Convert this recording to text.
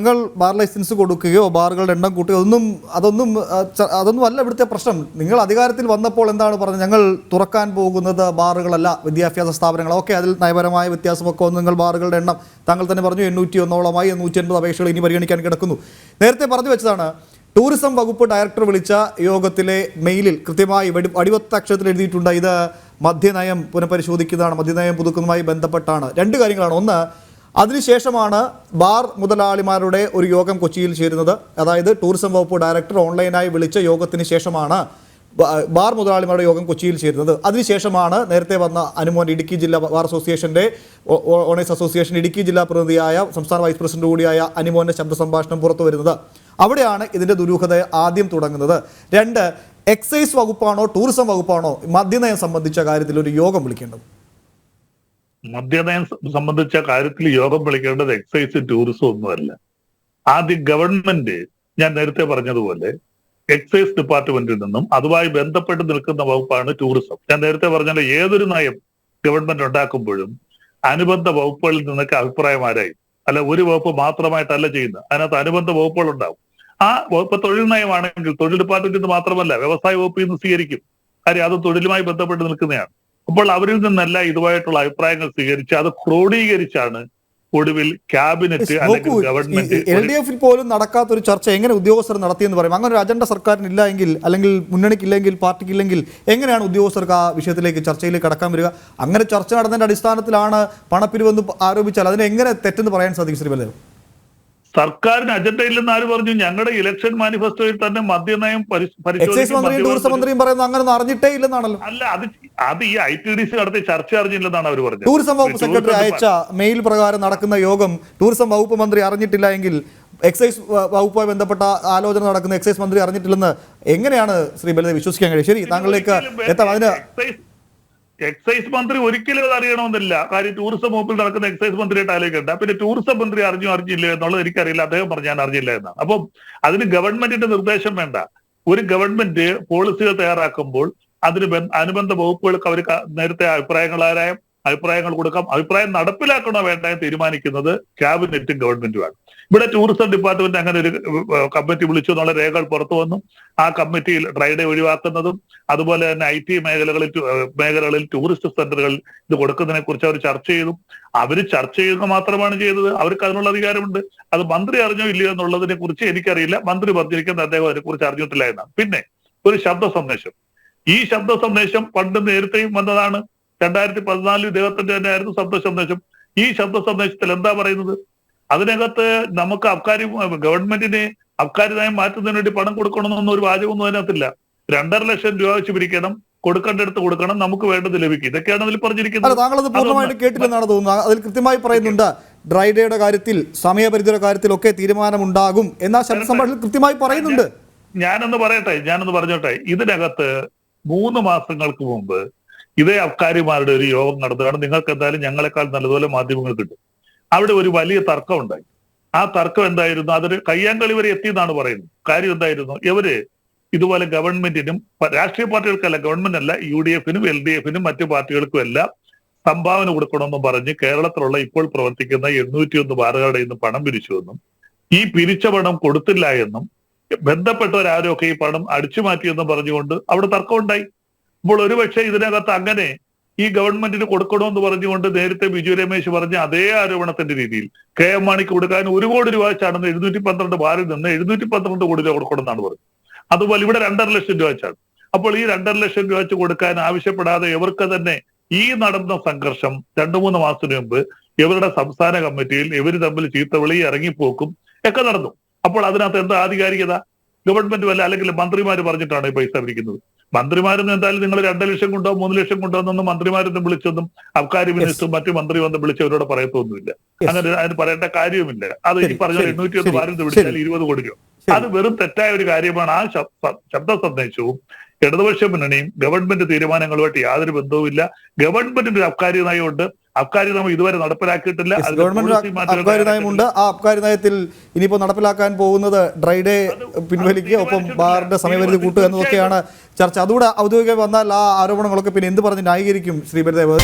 നിങ്ങൾ bar licence കൊടുക്കുകയോ ബാറുകളുടെ എണ്ണം കൂട്ടുകയോ ഒന്നും അതൊന്നും അതൊന്നും അല്ല ഇവിടുത്തെ പ്രശ്നം. നിങ്ങൾ അധികാരത്തിൽ വന്നപ്പോൾ എന്താണ് പറഞ്ഞത്? ഞങ്ങൾ തുറക്കാൻ പോകുന്നത് ബാറുകളല്ല വിദ്യാഭ്യാസ സ്ഥാപനങ്ങൾ ഓക്കെ അതിൽ നയപരമായ വ്യത്യാസമൊക്കെ ഒന്ന് നിങ്ങൾ ബാറുകളുടെ എണ്ണം താങ്കൾ തന്നെ പറഞ്ഞു എണ്ണൂറ്റി ഒന്നോളമായി എണ്ണൂറ്റി എൺപത് അപേക്ഷകൾ ഇനി പരിഗണിക്കാൻ കിടക്കുന്നു. നേരത്തെ പറഞ്ഞു വെച്ചതാണ് ടൂറിസം വകുപ്പ് ഡയറക്ടർ വിളിച്ച യോഗത്തിലെ മെയിലിൽ കൃത്യമായി വെടി അടിവത്ത അക്ഷരത്തിൽ എഴുതിയിട്ടുണ്ട് ഇത് മദ്യനയം പുനഃപരിശോധിക്കുന്നതാണ് മദ്യനയം പുതുക്കുന്നതുമായി ബന്ധപ്പെട്ടാണ്. രണ്ട് കാര്യങ്ങളാണ്. ഒന്ന് അതിനുശേഷമാണ് ബാർ മുതലാളിമാരുടെ ഒരു യോഗം കൊച്ചിയിൽ ചേരുന്നത്. അതായത് ടൂറിസം വകുപ്പ് ഡയറക്ടർ ഓൺലൈനായി വിളിച്ച യോഗത്തിന് ശേഷമാണ് ബാർ മുതലാളിമാരുടെ യോഗം കൊച്ചിയിൽ ചേരുന്നത്. അതിനുശേഷമാണ് നേരത്തെ വന്ന അനുമോൻ ഇടുക്കി ജില്ലാ ബാർ അസോസിയേഷന്റെ ഓണേഴ്സ് അസോസിയേഷൻ ഇടുക്കി ജില്ലാ പ്രതിനിധിയായ സംസ്ഥാന വൈസ് പ്രസിഡന്റ് കൂടിയായ അനുമോന്റെ ശബ്ദ സംഭാഷണം പുറത്തു വരുന്നത്. അവിടെയാണ് ഇതിന്റെ ദുരൂഹത ആദ്യം തുടങ്ങുന്നത്. രണ്ട് എക്സൈസ് വകുപ്പാണോ ടൂറിസം വകുപ്പാണോ മദ്യനയം സംബന്ധിച്ച കാര്യത്തിൽ ഒരു യോഗം വിളിക്കേണ്ടത്? മദ്യനയം സംബന്ധിച്ച കാര്യത്തിൽ യോഗം വിളിക്കേണ്ടത് എക്സൈസ് ടൂറിസം ഒന്നുമല്ല ആദ്യം ഗവൺമെന്റ് ഞാൻ നേരത്തെ പറഞ്ഞതുപോലെ എക്സൈസ് ഡിപ്പാർട്ട്മെന്റിൽ നിന്നും അതുമായി ബന്ധപ്പെട്ട് നിൽക്കുന്ന വകുപ്പാണ് ടൂറിസം ഞാൻ നേരത്തെ പറഞ്ഞ ഏതൊരു നയം ഗവൺമെന്റ് ഉണ്ടാക്കുമ്പോഴും അനുബന്ധ വകുപ്പുകളിൽ നിന്നൊക്കെ അഭിപ്രായം ആരായി? അല്ല ഒരു വകുപ്പ് മാത്രമായിട്ടല്ല ചെയ്യുന്നത്. അതിനകത്ത് അനുബന്ധ വകുപ്പുകൾ ഉണ്ടാവും. ആ വകുപ്പ് തൊഴിൽ നയമാണെങ്കിൽ തൊഴിൽ ഡിപ്പാർട്ട്മെന്റിൽ നിന്ന് മാത്രമല്ല വ്യവസായ വകുപ്പിൽ നിന്ന് സ്വീകരിക്കും. കാര്യം അത് തൊഴിലുമായി ബന്ധപ്പെട്ട് നിൽക്കുന്നതാണ്. അപ്പോൾ അവരിൽ നിന്നല്ല ഇതുമായിട്ടുള്ള അഭിപ്രായങ്ങൾ സ്വീകരിച്ച് അത് ക്രോഡീകരിച്ചാണ് ഒടുവിൽ ക്യാബിനറ്റ് അല്ലെങ്കിൽ ഗവൺമെന്റ് എൽ ഡി എഫിൽ പോലും നടക്കാത്തൊരു ചർച്ച എങ്ങനെ ഉദ്യോഗസ്ഥർ നടത്തിയെന്ന് പറയും? അങ്ങനെ ഒരു അജണ്ട സർക്കാരിനില്ല എങ്കിൽ അല്ലെങ്കിൽ മുന്നണിക്കില്ലെങ്കിൽ പാർട്ടിക്കില്ലെങ്കിൽ എങ്ങനെയാണ് ഉദ്യോഗസ്ഥർക്ക് ആ വിഷയത്തിലേക്ക് ചർച്ചയിലേക്ക് കടക്കാൻ വരിക? അങ്ങനെ ചർച്ച നടന്നതിന്റെ അടിസ്ഥാനത്തിലാണ് പണപ്പിരിവെന്ന് ആരോപിച്ചാൽ അതിനെ എങ്ങനെ തെറ്റെന്ന് പറയാൻ സാധിക്കും ശ്രീ ബലദേവ് സർക്കാരിന് അജണ്ട ഇല്ലെന്ന് ആര് പറഞ്ഞു? ഞങ്ങളുടെ ഇലക്ഷൻ മാനിഫെസ്റ്റോയിൽ തന്നെ മദ്യനയം മന്ത്രിയും പറയുന്നത് അങ്ങനെ അറിഞ്ഞിട്ടേ ഇല്ലെന്നാണല്ലോ. അല്ല അത് അത് ഈ ഐ ടി ഡി സി നടത്തിയ ചർച്ച അറിഞ്ഞില്ലെന്നാണ് അവർ പറഞ്ഞത്. ടൂറിസം വകുപ്പ് സെക്രട്ടറി അയച്ച മെയിൽ പ്രകാരം നടക്കുന്ന യോഗം ടൂറിസം വകുപ്പ് മന്ത്രി അറിഞ്ഞിട്ടില്ല എങ്കിൽ എക്സൈസ് വകുപ്പുമായി ബന്ധപ്പെട്ട ആലോചന നടക്കുന്ന എക്സൈസ് മന്ത്രി അറിഞ്ഞിട്ടില്ലെന്ന് എങ്ങനെയാണ് ശ്രീ ബലദേവ് വിശ്വസിക്കാൻ കഴിയും ശരി താങ്കളിലേക്ക് എത്താം. അതിന് എക്സൈസ് മന്ത്രി ഒരിക്കലും അത് അറിയണമെന്നില്ല. കാര്യം ടൂറിസം വകുപ്പിൽ നടക്കുന്ന എക്സൈസ് മന്ത്രിയായിട്ട് ആലോചിക്കണ്ട. പിന്നെ ടൂറിസം മന്ത്രി അറിഞ്ഞു അറിഞ്ഞില്ല എന്നുള്ളത് എനിക്കറിയില്ല. അദ്ദേഹം പറഞ്ഞു ഞാൻ അറിഞ്ഞില്ല എന്നാണ്. അപ്പം അതിന് ഗവൺമെന്റിന്റെ നിർദ്ദേശം വേണ്ട. ഒരു ഗവൺമെന്റ് പോളിസികൾ തയ്യാറാക്കുമ്പോൾ അതിന് ബന്ധ- അനുബന്ധ വകുപ്പുകൾക്ക് അവർ നേരത്തെ അഭിപ്രായങ്ങളാരായ അഭിപ്രായങ്ങൾ കൊടുക്കാം. അഭിപ്രായം നടപ്പിലാക്കണോ വേണ്ട എന്ന് തീരുമാനിക്കുന്നത് ക്യാബിനറ്റും ഗവൺമെന്റുമാണ്. ഇവിടെ ടൂറിസം ഡിപ്പാർട്ട്മെന്റ് അങ്ങനെ ഒരു കമ്മിറ്റി വിളിച്ചു എന്നുള്ള രേഖകൾ പുറത്തു വന്നു. ആ കമ്മിറ്റിയിൽ ഡ്രൈഡേ ഒഴിവാക്കുന്നതും അതുപോലെ തന്നെ ഐ ടി മേഖലകളിൽ മേഖലകളിൽ ടൂറിസ്റ്റ് സെന്ററുകൾ ഇത് കൊടുക്കുന്നതിനെ കുറിച്ച് അവർ ചർച്ച ചെയ്തു. അവർ ചർച്ച ചെയ്യുക മാത്രമാണ് ചെയ്തത്. അവർക്ക് അതിനുള്ള അധികാരമുണ്ട്. അത് മന്ത്രി അറിഞ്ഞോ ഇല്ലയോ എന്നുള്ളതിനെ കുറിച്ച് എനിക്കറിയില്ല. മന്ത്രി പറഞ്ഞിരിക്കുന്നത് അദ്ദേഹം അതിനെ കുറിച്ച് അറിഞ്ഞിട്ടില്ല എന്നാണ്. പിന്നെ ഒരു ശബ്ദ സന്ദേശം. ഈ ശബ്ദ സന്ദേശം പണ്ട് നേരത്തെയും വന്നതാണ്. രണ്ടായിരത്തി പതിനാലിൽ ഇദ്ദേഹത്തിന്റെ തന്നെ ആയിരുന്നു ശബ്ദ സന്ദേശം ഈ ശബ്ദ സന്ദേശത്തിൽ എന്താ പറയുന്നത്? അതിനകത്ത് നമുക്ക് അബ്കാരി ഗവൺമെന്റിനെ അബ്കാരി നയം മാറ്റുന്നതിന് വേണ്ടി പണം കൊടുക്കണമെന്നൊന്നും ഒരു വാചകമൊന്നും അതിനകത്തില്ല. രണ്ടര ലക്ഷം രൂപ വെച്ച് പിരിക്കണം കൊടുക്കേണ്ടടുത്ത് കൊടുക്കണം നമുക്ക് വേണ്ടത് ലഭിക്കും. ഇതൊക്കെയാണ് അതിൽ പറഞ്ഞിരിക്കുന്നത്. താങ്കളത് പൂർണമായിട്ട് കേട്ടില്ലെന്നാണ് തോന്നുന്നത്. അതിൽ കൃത്യമായി പറയുന്നുണ്ട് ഡ്രൈ ഡേയുടെ കാര്യത്തിൽ സമയപരിധിയുടെ കാര്യത്തിൽ ഒക്കെ തീരുമാനമുണ്ടാകും എന്നാ ശബ്ദ സംഭാഷണത്തിൽ കൃത്യമായി പറയുന്നുണ്ട്. ഞാനൊന്ന് പറയട്ടെ ഞാനൊന്ന് പറഞ്ഞോട്ടെ. ഇതിനകത്ത് മൂന്ന് മാസങ്ങൾക്ക് മുമ്പ് ഇതേ അബ്കാരിമാരുടെ ഒരു യോഗം നടത്തുകയാണ് നിങ്ങൾക്ക് എന്തായാലും ഞങ്ങളെക്കാൾ നല്ലതുപോലെ മാധ്യമങ്ങൾ കിട്ടും. അവിടെ ഒരു വലിയ തർക്കം ഉണ്ടായി. ആ തർക്കം എന്തായിരുന്നു? അതൊരു കയ്യാങ്കളി വരെ എത്തി എന്നാണ് പറയുന്നത്. കാര്യം എന്തായിരുന്നു? ഇവർ ഇതുപോലെ ഗവൺമെന്റിനും രാഷ്ട്രീയ പാർട്ടികൾക്കല്ല ഗവൺമെന്റ് അല്ല യു ഡി എഫിനും എൽ ഡി എഫിനും മറ്റു പാർട്ടികൾക്കും എല്ലാം സംഭാവന കൊടുക്കണമെന്നും പറഞ്ഞ് കേരളത്തിലുള്ള ഇപ്പോൾ പ്രവർത്തിക്കുന്ന എണ്ണൂറ്റി ഒന്ന് ബാറുകളുടെ ഇന്ന് പണം പിരിച്ചുവെന്നും ഈ പിരിച്ച പണം കൊടുത്തില്ല എന്നും ബന്ധപ്പെട്ടവരാരും ഒക്കെ ഈ പണം അടിച്ചു മാറ്റിയെന്നും പറഞ്ഞുകൊണ്ട് അവിടെ തർക്കം ഉണ്ടായി. അപ്പോൾ ഒരുപക്ഷെ ഇതിനകത്ത് അങ്ങനെ ഈ ഗവൺമെന്റിന് കൊടുക്കണമെന്ന് പറഞ്ഞുകൊണ്ട് നേരത്തെ ബിജു രമേശ് പറഞ്ഞ അതേ ആരോപണത്തിന്റെ രീതിയിൽ കെ എം മാണിക്ക് കൊടുക്കാൻ ഒരു കോടി രൂപ വെച്ചാണെന്ന് എഴുന്നൂറ്റി പന്ത്രണ്ട് ബാറിൽ നിന്ന് എഴുന്നൂറ്റി പന്ത്രണ്ട് കോടി രൂപ കൊടുക്കണം എന്നാണ് പറഞ്ഞത്. അതുപോലെ ഇവിടെ രണ്ടര ലക്ഷം രൂപ വെച്ചാണ്. അപ്പോൾ ഈ രണ്ടര ലക്ഷം രൂപ വെച്ച് കൊടുക്കാൻ ആവശ്യപ്പെടാതെ ഇവർക്ക് തന്നെ ഈ നടന്ന സംഘർഷം രണ്ടു മൂന്ന് മാസത്തിന് മുമ്പ് ഇവരുടെ സംസ്ഥാന കമ്മിറ്റിയിൽ ഇവർ തമ്മിൽ ചീത്തവിളി ഇറങ്ങിപ്പോക്കും ഒക്കെ നടന്നു. അപ്പോൾ അതിനകത്ത് എന്താ ആധികാരികത? ഗവൺമെന്റ് വല്ല അല്ലെങ്കിൽ മന്ത്രിമാര് പറഞ്ഞിട്ടാണ് ഈ പൈസ പിരിക്കുന്നത്? മന്ത്രിമാരൊന്നും എന്തായാലും നിങ്ങൾ രണ്ട് ലക്ഷം കൊണ്ടോ മൂന്ന് ലക്ഷം കൊണ്ടോ എന്നൊന്നും മന്ത്രിമാരൊന്നും വിളിച്ചൊന്നും അബ്കാരി മിനിസ്റ്ററും മറ്റു മന്ത്രി വന്ന് വിളിച്ചവരോട് പറയത്തൊന്നുമില്ല. അങ്ങനെ അതിന് പറയേണ്ട കാര്യവുമില്ല. അത് ഈ പറഞ്ഞ എണ്ണൂറ്റി ഒന്ന് ഭാരത് വിളിച്ചാൽ. ഇരുപത് കോടി രൂപ. അത് വെറും തെറ്റായ ഒരു കാര്യമാണ്. ആ ശബ്ദ സന്ദേശവും ഇടതുപക്ഷ മുന്നണിയും ഗവൺമെന്റ് തീരുമാനങ്ങളുമായിട്ട് യാതൊരു ബന്ധവുമില്ല. ഗവൺമെന്റിന്റെ ഒരു അബ്കാരി നയമുണ്ട് അബ്കാരി നയം ഇതുവരെ നടപ്പിലാക്കിയിട്ടില്ല. അബ്കാരി നയമുണ്ട്. ആ അബ്കാരി നയത്തിൽ ഇനിയിപ്പോൾ നടപ്പിലാക്കാൻ പോകുന്നത് ഡ്രൈഡേ പിൻവലിക്കുക ഒപ്പം ബാറിന്റെ സമയപരിധി കൂട്ടുക എന്നതൊക്കെയാണ് ചർച്ച. അതുകൂടെ ഔദ്യോഗികമായി വന്നാൽ ആ ആരോപണങ്ങളൊക്കെ പിന്നെ എന്ത് പറഞ്ഞ് ന്യായീകരിക്കും ശ്രീ ബലദേവ്